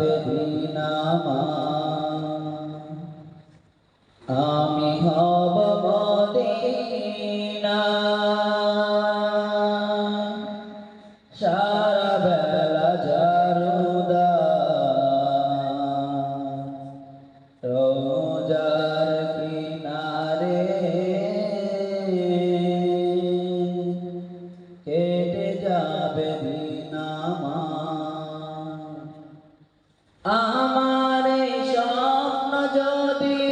বেদিনামা। আমি হব সারা বেলা কেটে যাবে দিনামা। আমার এই স্বপ্ন যদি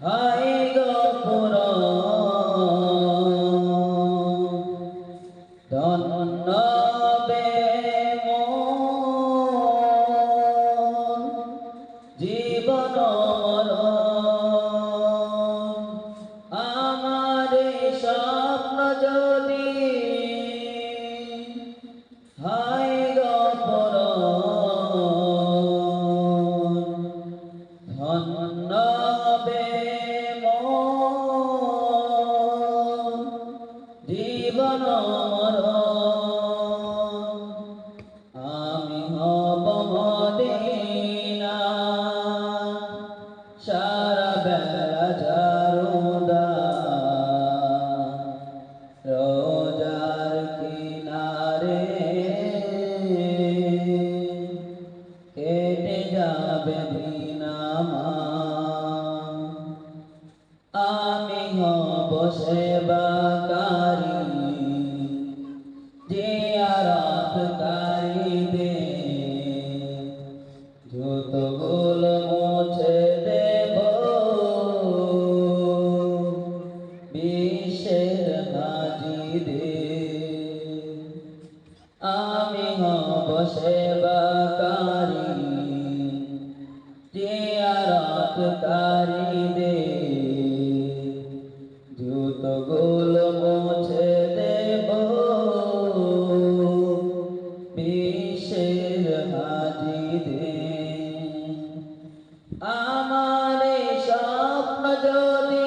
হয় গো ধন্য জীবন আমার স্বপ্ন যদি ধন্য বে মন, জীবন। আমি হব মদিনা সারা বেলা জারুদা রোজার কিনারে কেটে যাবে আমি হব সেবাকারী জিয়ারতকারী দে জিয়ারতকারী দে জুত গোল মুছে দেব। বিশ্বের হাজিরে। আমার এই স্বপ্ন যদি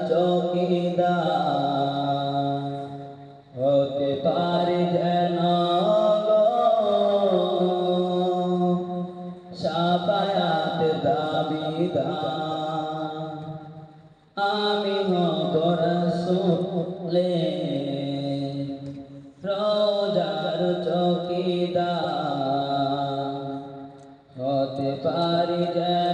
রোজার হতে পারে যেন গো সাফায়াত আমি হব রসুলে রোজার চৌকিদার হতে পারি যেন